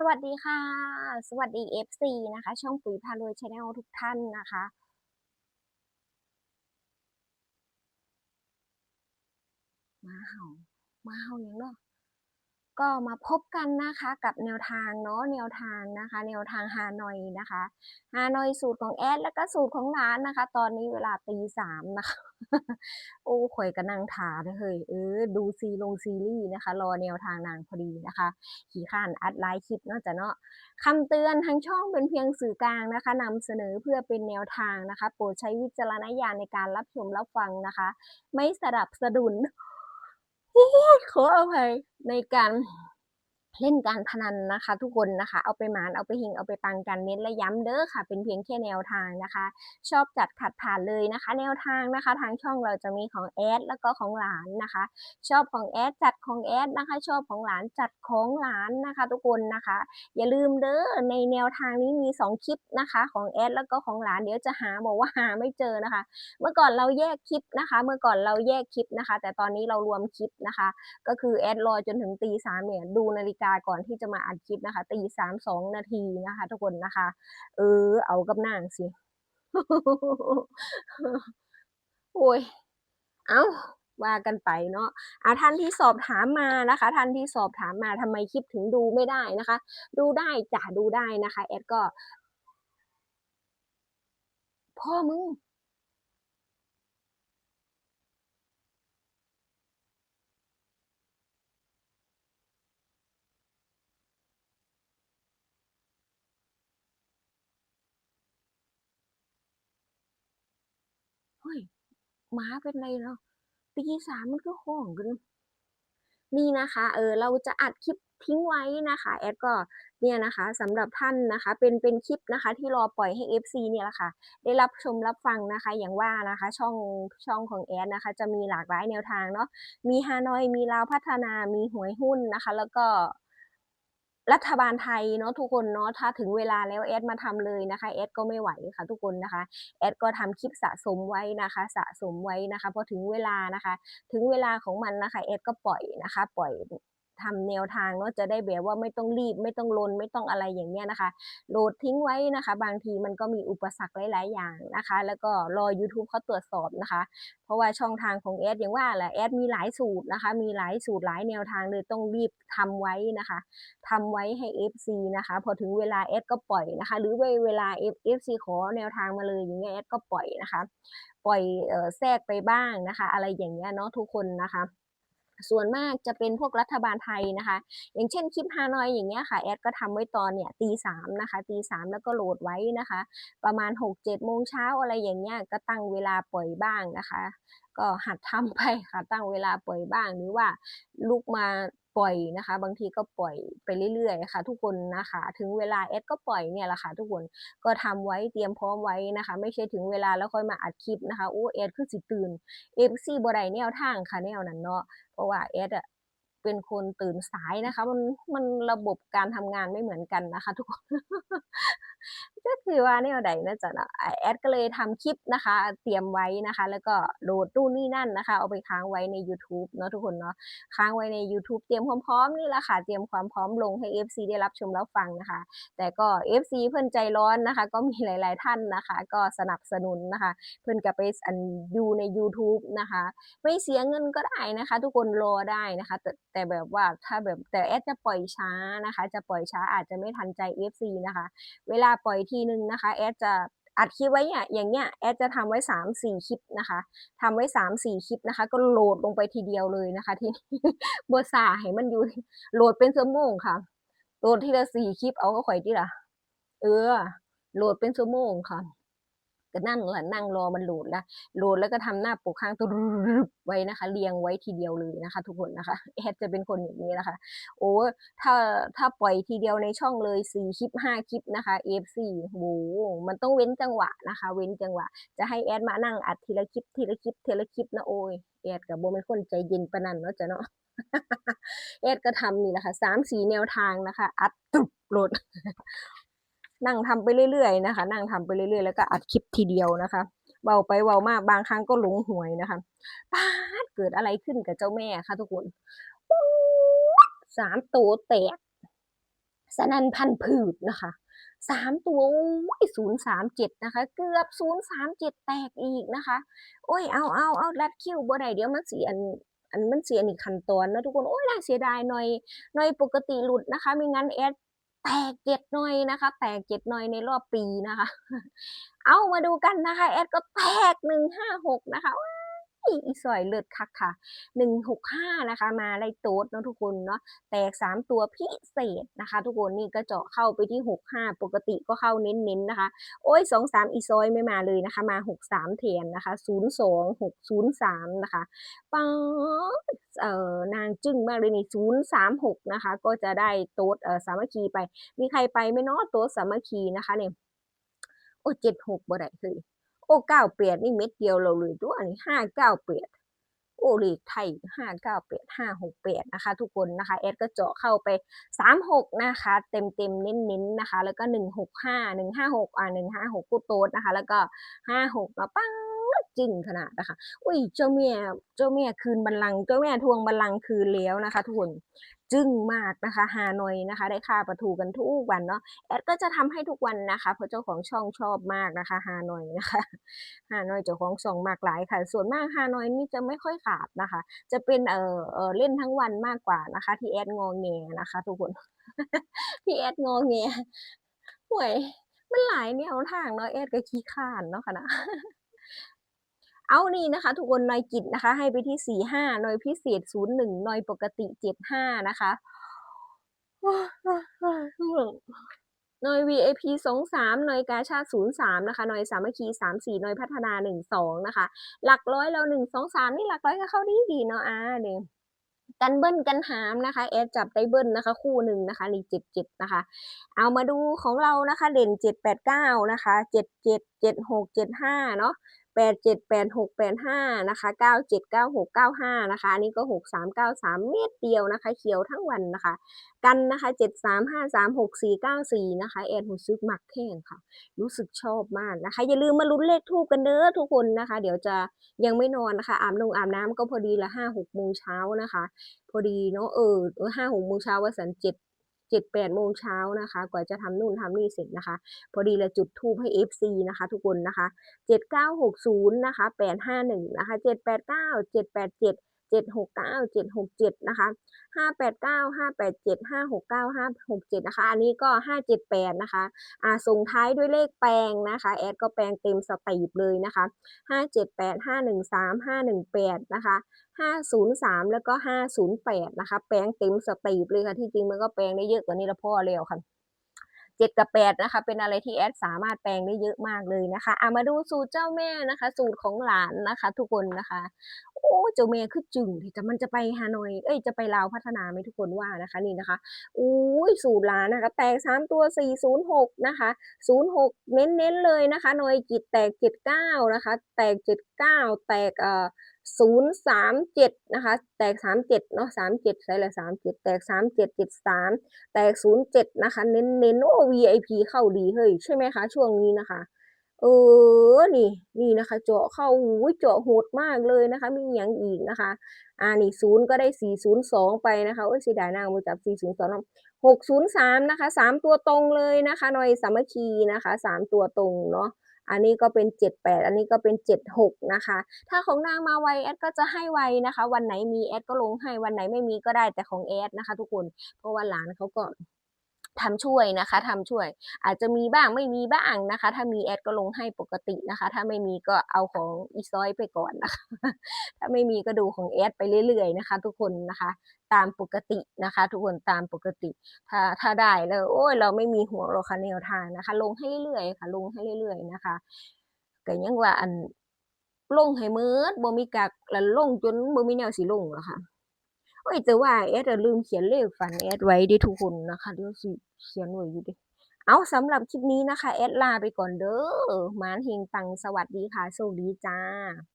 สวัสดีค่ะ สวัสดี FC นะคะ ช่องปุ๋ยพารวยชาแนลทุกท่านนะคะ มาเห่ามาเห่าอย่างเนาะ ก็มาพบกันนะคะกับแนวทางเนาะแนวทางนะคะ แนวทางฮานอยนะคะฮานอยสูตรของแอดแล้วก็สูตรของร้านนะคะ ตอนนี้เวลาตีสามนะคะ โอ้ข่อยก็นั่งถาเลยเฮ้ยเออดูซีลงซีรีส์นะคะ รอแนวทางนางพอดีนะคะ ขี่ข้านอัดไลฟ์คลิปเนาะจ้ะเนาะคำเตือนทางช่องเป็นเพียงสื่อกลางนะคะนำเสนอเพื่อเป็นแนวทางนะคะ โปรดใช้วิจารณญาณในการรับชมรับฟังนะคะ ไม่สดับสะดุน ขออภัยในการ เล่นการพนันนะคะ ทุกคนนะคะ เอาไปหมานเอาไปหิงเอาไปปังกันเน้นและย้ำเด้อค่ะ เป็นเพียงแค่แนวทางนะคะ ชอบจัดขัดผ่านเลยนะคะ แนวทางนะคะ ทางช่องเราจะมีของแอดแล้วก็ของหลานนะคะ ชอบของแอดจัดของแอดนะคะ ชอบของหลานจัดของหลานนะคะ ทุกคนนะคะ อย่าลืมเด้อในแนวทางนี้มี 2 คลิปนะคะ ของแอดแล้วก็ของหลานเดี๋ยวจะหาบอกว่าหาไม่เจอนะคะ เมื่อก่อนเราแยกคลิปนะคะ เมื่อก่อนเราแยกคลิปนะคะ แต่ตอนนี้เรารวมคลิปนะคะ ก็คือแอดรอจนถึงตีสามเนี่ยดูนาฬิกาก่อนที่จะมาอัดคลิปนะคะตีสามสองนาทีนะคะ ทุกคนนะคะ เออ เอากับนางสิ โอ้ย เอาว่ากันไปเนาะอ่าท่านที่สอบถามมานะคะ ท่านที่สอบถามมาทำไมคลิปถึงดูไม่ได้นะคะ ดูได้จ้ะดูได้นะคะแอดก็ พ่อมึง ฮ้ยหมาเป็นไรเนาะตีสามมันก็ห้องกันนี่นะคะ เออเราจะอัดคลิปทิ้งไว้นะคะ แอดก็เนี่ยนะคะสำหรับท่านนะคะ เป็นเป็นคลิปนะคะ ที่รอปล่อยให้ FC เนี่ยแหละค่ะ ได้รับชมรับฟังนะคะ อย่างว่านะคะช่องช่องของแอดนะคะ จะมีหลากหลายแนวทางเนาะมีฮานอยมีลาวพัฒนามีหวยหุ้นนะคะ แล้วก็ รัฐบาลไทยเนาะทุกคนเนาะถ้าถึงเวลาแล้วแอดมาทำเลยนะคะแอดก็ไม่ไหวค่ะทุกคนนะคะแอดก็ทำคลิปสะสมไว้นะคะ สะสมไว้นะคะพอถึงเวลานะคะ ถึงเวลาของมันนะคะแอดก็ปล่อยนะคะ ปล่อย ทำแนวทางเนาะจะได้แบบว่าไม่ต้องรีบ ไม่ต้องลนไม่ต้องอะไรอย่างเงี้ยนะคะ โหลดทิ้งไว้นะคะ บางทีมันก็มีอุปสรรคหลาย ๆ อย่างนะคะ แล้วก็รอ YouTube เขาตรวจสอบนะคะ เพราะว่าช่องทางของแอดอย่างว่าแหละแอดมีหลายสูตรนะคะ มีหลายสูตรหลายแนวทางเลยต้องรีบทำไว้นะคะทำไว้ให้ FC นะคะ พอถึงเวลาแอดก็ปล่อยนะคะ หรือเวลา FC ขอแนวทางมาเลยอย่างเงี้ยแอดก็ปล่อยนะคะ ปล่อยแทรกไปบ้างนะคะ อะไรอย่างเงี้ยเนาะทุกคนนะคะ ส่วนมากจะเป็นพวกรัฐบาลไทยนะคะ อย่างเช่นคลิปฮานอยอย่างเงี้ยค่ะแอดก็ทำไว้ตอนเนี่ยตีสามนะคะตีสามแล้วก็โหลดไว้นะคะ ประมาณหกเจ็ดโมงเช้าอะไรอย่างเงี้ยก็ตั้งเวลาปล่อยบ้างนะคะ ก็หัดทำไปค่ะตั้งเวลาปล่อยบ้างหรือว่าลุกมาปล่อยนะคะ บางทีก็ปล่อยไปเรื่อยๆค่ะ ทุกคนนะคะ ถึงเวลาแอดก็ปล่อยเนี่ยแหละค่ะทุกคนก็ทำไว้เตรียมพร้อมไว้นะคะ ไม่ใช่ถึงเวลาแล้วค่อยมาอัดคลิปนะคะโอ้แอดคือสิตื่นเอฟซีบ่ได้แนวทางค่ะแนวนั้นเนาะ ราะว่าแอดอะเป็นคนตื่นสายนะคะ มันมันระบบการทำงานไม่เหมือนกันนะคะ ทุกคนก็คือว่าแนวใดนะจ๊ะเนาะแอดก็เลยทำคลิปนะคะ เตรียมไว้นะคะ แล้วก็โหลดตู้นี่นั่นนะคะ เอาไปค้างไว้ใน YouTube เนาะทุกคนเนาะค้างไว้ใน YouTube เตรียมความพร้อมนี่แหละค่ะ เตรียมความพร้อมลงให้ FC ได้รับชมรับฟังนะคะ แต่ก็ FC เพื่อนใจร้อนนะคะ ก็มีหลาย ๆ ท่านนะคะ ก็สนับสนุนนะคะ เพื่อนก็ไปอันดูใน YouTube นะคะ ไม่เสียเงินก็ได้นะคะ ทุกคนรอได้นะคะ แต่แต่แบบว่าถ้าแบบแต่แอดจะปล่อยช้านะคะ จะปล่อยช้าอาจจะไม่ทันใจ FC นะคะ เวลาปล่อยทีนึงนะคะ แอดจะอัดคลิปไว้เนี่ยอย่างเงี้ยแอดจะทำไว้สามสี่คลิปนะคะทำไว้สามสี่คลิปนะคะ ก็โหลดลงไปทีเดียวเลยนะคะ ที่บสาให้มันอยู่โหลดเป็นชั่วโมงค่ะ โหลดทีละสี่คลิปเอาก็ข่อยที่ละเออ โหลดเป็นชั่วโมงค่ะ ก็นั่งแหละนั่งรอมันโหลดแล้วโหลดแล้วก็ทำหน้าปกข้างตัวไว้นะคะ เรียงไว้ทีเดียวเลยนะคะ ทุกคนนะคะแอดจะเป็นคนอย่างนี้นะคะ โอ้ถ้าถ้าปล่อยทีเดียวในช่องเลยสี่คลิปห้าคลิปนะคะ F4 โหมันต้องเว้นจังหวะนะคะ เว้นจังหวะ จะให้แอดมานั่งอัดทีละคลิปทีละคลิปทีละคลิปนะโอ้ยแอดกับโบเป็นคนใจเย็นปานนันเนาะจ้ะเนาะแอดก็ทำนี่แหละค่ะสามสี่แนวทางนะคะ อัดตุบโหลด นั่งทำไปเรื่อยๆนะคะ นั่งทำไปเรื่อยๆแล้วก็อัดคลิปทีเดียวนะคะเบาไปเบามากบางครั้งก็หลงหวยนะคะป้าดเกิดอะไรขึ้นกับเจ้าแม่คะทุกคนสามตัวแตกสนันพันธุ์พืชนะคะสามตัวอ้ยศูนย์สามเจ็ดนะคะ เกือบศูนย์สามเจ็ดแตกอีกนะคะ โอ้ยเอาเอาเอารัดคิวบ่ได้เดี๋ยวมันเสียอันอันมันเสียอีกขั้นตอนนะทุกคน โอ้ยน่าเสียดายหน่อยหน่อยปกติหลุดนะคะไม่งั้นแอด ตกเจ็ดหน่อยนะคะ แตกเจ็ดหน่อยในรอบปีนะคะ เอามาดูกันนะคะแอดก็แตกหนึ่งห้าหกนะคะว้า อีสอยเลิศคักค่ะหนึ่งหกห้านะคะ มาไล่โต๊ดเนาะทุกคนเนาะแตกสามตัวพิเศษนะคะ ทุกคนนี่ก็เจาะเข้าไปที่หกห้าปกติก็เข้าเน้นๆนะคะ โอ้ยสองสามอีซอยไม่มาเลยนะคะ มาหกสามแทนนะคะศูนย์สองหกศูนย์สามนะคะป๊าเอ่อนางจึ้งมากเลยนี่ศูนย์สามหกนะคะ ก็จะได้โต๊ดเอ่อสามัคคีไป มีใครไปไหม่เนาะโต๊ดสามัคคีนะคะเนี่ยโอ้เจ็ดหกบ่ได้คือ โอ้เก้าเปียดนี่เม็ดเดียวเราเลยตัวอันนี้ห้าเก้าเปียดโอลีกไทยห้าเก้าเปียดห้าหกเปียดนะคะทุกคนนะคะแอดก็เจาะเข้าไปสามหกนะคะ เต็มเต็มเน้นๆนนะคะ แล้วก็หนึ่งหกห้าหนึ่งห้าหกอ่าหนึ่งห้าหกกูโต๊ดนะคะ แล้วก็ห้าหกมาปัง จึงขนาดนะคะ อุ้ยเจ้าแม่เจ้าแม่คืนบัลลังก์เจ้าแม่ทวงบัลลังก์คืนแล้วนะคะทุกคนจึ้งมากนะคะฮานอยนะคะ ได้ค่าประทูกันทุกวันเนาะแอดก็จะทำให้ทุกวันนะคะ เพราะเจ้าของช่องชอบมากนะคะฮานอยนะคะฮานอยเจ้าของช่องมากหลายค่ะ ส่วนมากฮานอยนี่จะไม่ค่อยขาดนะคะ จะเป็นเออเออเล่นทั้งวันมากกว่านะคะ ที่แอดงอแงนะคะ ทุกคนที่แอดงอแงห่วยมันหลายแนวทางเนาะแอดก็ขี้ข้านเนาะค่ะนะ เอานี่นะคะทุกคนหน่อยกิจนะคะ ให้ไปที่สี่ห้าหน่อยพิเศษศูนย์หนึ่งหน่อยปกติเจ็ดห้านะคะหน่วย VIP สองสามหน่วยกาชาติศูนย์สามนะคะหน่วยสามัคคีสามสี่หน่วยพัฒนาหนึ่งสองนะคะ หลักร้อยเราหนึ่งสองสามนี่หลักร้อยก็เข้าดีดีเนาะอ่าเนี่ยกันเบิ้ลกันหามนะคะ แอดจับได้เบิ้ลนะคะ คู่หนึ่งนะคะนี่เจ็ดเจ็ดนะคะ เอามาดูของเรานะคะ เด่นเจ็ดแปดเก้านะคะเจ็ดเจ็ดเจ็ดหกเจ็ดห้าเนาะ แปดเจ็ดแปดหกแปดห้านะคะเก้าเจ็ดเก้าหกเก้าห้านะคะนนี้ก็หกสามเก้าสามเม็ดเดียวนะคะ เขียวทั้งวันนะคะ กันนะคะเจ็ดสามห้าสามหกสี่เก้าสี่นะคะแอนหูซึกหมักแข้งค่ะ รู้สึกชอบมากนะคะ อย่าลืมมาลุ้นเลขทูบกันเด้อทุกคนนะคะ เดี๋ยวจะยังไม่นอนนะคะอาบนงอาบน้ำก็พอดีละห้าหกโมงเช้านะคะ พอดีเนาะเออห้าหกโมงเช้าว่าสันเจ็ด เจ็ดแปดโมงเช้านะคะกว่าจะทำนู่นทำนี่เสร็จนะคะ พอดีเลยจุดทูบให้ FC นะคะ ทุกคนนะคะเจ็ดเก้าหกศูนย์นะคะแปดห้าหนึ่งนะคะเจ็ดแปดเก้าเจ็ดแปดเจ็ด เจ็ดหกเก้าเจ็ดหกเจ็ดนะคะห้าแปดเก้าห้าแปดเจ็ดห้าหกเก้าห้าหกเจ็ดนะคะ อันนี้ก็ห้าเจ็ดแปดนะคะ อ่า ส่งท้ายด้วยเลขแปลงนะคะ แอดก็แปลงเต็มสตีบเลยนะคะห้าเจ็ดแปดห้าหนึ่งสามห้าหนึ่งแปดนะคะห้าศูนย์สามแล้วก็ห้าศูนย์แปดนะคะ แปลงเต็มสตีบเลยค่ะ ที่จริงมันก็แปลงได้เยอะกว่านี้ละพ่อแล้วค่ะ เจ็ดกับแปดนะคะ เป็นอะไรที่แอดสามารถแปลงได้เยอะมากเลยนะคะเอะมาดูสูตรเจ้าแม่นะคะ สูตรของหลานนะคะ ทุกคนนะคะ โอ้เจ้าแม่คือจึงที่จะมันจะไปฮานอยเอ้ยจะไปลาวพัฒนาไหมทุกคนว่านะคะนี่นะคะอุ้ยสูตรหลานนะคะแตกสามตัวสี่ศูนย์หกนะคะศูนย์หกเน้นๆเลยนะคะหน่วยกิจแตกเจ็ดเก้านะคะ แตกเจ็ดเก้าแตกเอ่อ ศูนย์สามเจ็ดนะคะ แตกสามเจ็ดเนาะสามเจ็ดใช่ละสามเจ็ดแตกสามเจ็ดเจ็ดสามแตกศูนย์เจ็ดนะคะ เน้นเน้นโอ้ VIP เข้าดีเฮ้ยใช่ไหมคะ ช่วงนี้นะคะ เออ นี่ นี่นะคะ เจาะเข้าอุ้ยเจาะโหดมากเลยนะคะ มีอย่างอีกนะคะ อ่า นี่ศูนย์ก็ได้สี่ศูนย์สองไปนะคะโอ้ยเสียดายนางมาจับสี่ศูนย์สองหกศูนย์สามนะคะสามตัวตรงเลยนะคะหน่อยสามัคคีนะคะสามตัวตรงเนาะ อันนี้ก็เป็นเจ็ดแปดอันนี้ก็เป็นเจ็ดหกนะคะ ถ้าของนางมาไวแอดก็จะให้ไวนะคะ วันไหนมีแอดก็ลงให้ วันไหนไม่มีก็ได้แต่ของแอดนะคะ ทุกคน เพราะว่าหลานเขาก็ ทำช่วยนะคะทำช่วย อาจจะมีบ้างไม่มีบ้างนะคะ ถ้ามีแอดก็ลงให้ปกตินะคะ ถ้าไม่มีก็เอาของอีซอยไปก่อนนะคะ ถ้าไม่มีก็ดูของแอดไปเรื่อยๆนะคะ ทุกคนนะคะตามปกตินะคะ ทุกคนตามปกติ ถ้าถ้าได้แล้วโอ้ยเราไม่มีห่วงหรอกค่ะแนวทางนะคะ ลงให้เรื่อยๆค่ะ ลงให้เรื่อย ๆ นะคะก็ยังว่าอันลงให้เมิดบ่มีกักแล้วลงจนบ่มีแนวสิลงแล้วค่ะ โอ้ยแต่ว่าแอดอะลืมเขียนเลขฝันแอดไว้ด้ทุกคนนะคะเดี๋ยวสิเขียนไว้อยู่ดิเอาสำหรับคลิปนี้นะคะ แอดลาไปก่อนเด้อหมานเฮงตังสวัสดีค่ะโชคดีจ้า